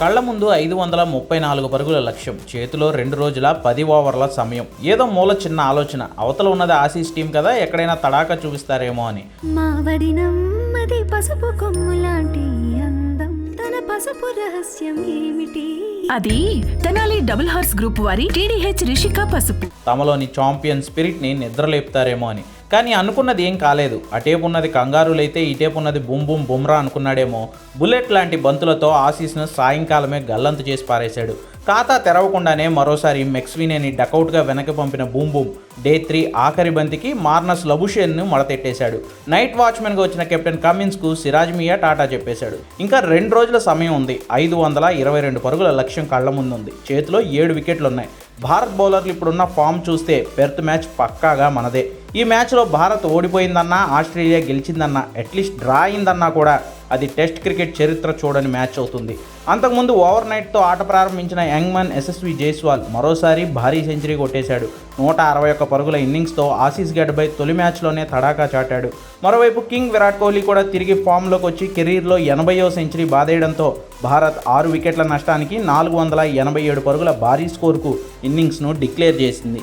కళ్ళ ముందు ఐదు వందల ముప్పై నాలుగు పరుగుల లక్ష్యం. చేతిలో రెండు రోజుల పది ఓవర్ల సమయం. ఏదో మూల చిన్న ఆలోచన. అవతల ఉన్నది ఆసీస్ టీం కదా ఎక్కడైనా తడాకా చూపిస్తారేమో అని. మావడి నమ్మది పసుపు కొమ్ము లాంటి అందం. తన పసుపు రహస్యం ఏమిటి? అది తెనాలి డబుల్ హార్స్ గ్రూప్ వారి టీడీహెచ్ రిషిక పసుపు. తమలోని చాంపియన్ స్పిరిట్ని నిద్రలేపుతారేమో అని. కానీ అనుకున్నది ఏం కాలేదు. అటేపు ఉన్నది కంగారులైతే ఇటేపు ఉన్నది బుమ్ బుమ్ బుమ్రా అనుకున్నాడేమో. బుల్లెట్ లాంటి బంతులతో ఆసీస్ను సాయంకాలమే గల్లంతు చేసి పారేశాడు. ఖాతా తెరవకుండానే మరోసారి మెక్స్వీనేని డకౌట్గా వెనక్కి పంపిన బూమ్ బూమ్ డే త్రీ ఆఖరి బంతికి మార్నస్ లబుషేన్ను మడతెట్టేశాడు. నైట్ వాచ్మెన్గా వచ్చిన కెప్టెన్ కమిన్స్కు సిరాజ్ మియా టాటా చెప్పేశాడు. ఇంకా రెండు రోజుల సమయం ఉంది. ఐదు వందల ఇరవై రెండు పరుగుల లక్ష్యం కళ్ళ ముందుంది. చేతిలో ఏడు వికెట్లు ఉన్నాయి భారత్ బౌలర్లు ఇప్పుడున్న ఫామ్ చూస్తే పెర్త్ మ్యాచ్ పక్కాగా మనదే. ఈ మ్యాచ్లో భారత్ ఓడిపోయిందన్నా ఆస్ట్రేలియా గెలిచిందన్నా అట్లీస్ట్ డ్రా అయిందన్నా కూడా అది టెస్ట్ క్రికెట్ చరిత్ర చూడని మ్యాచ్ అవుతుంది. అంతకుముందు ఓవర్ నైట్తో ఆట ప్రారంభించిన యంగ్మన్ ఎస్ఎస్వి జైస్వాల్ మరోసారి భారీ సెంచరీ కొట్టేశాడు. నూట అరవై ఒక్క పరుగుల ఇన్నింగ్స్తో ఆసీస్ గడ్డపై తొలి మ్యాచ్లోనే తడాకా చాటాడు. మరోవైపు కింగ్ విరాట్ కోహ్లీ కూడా తిరిగి ఫామ్లోకి వచ్చి కెరీర్లో ఎనభైయో సెంచరీ బాదేయడంతో భారత్ ఆరు వికెట్ల నష్టానికి నాలుగు వందల ఎనభై ఏడు పరుగుల భారీ స్కోర్కు ఇన్నింగ్స్ను డిక్లేర్ చేసింది.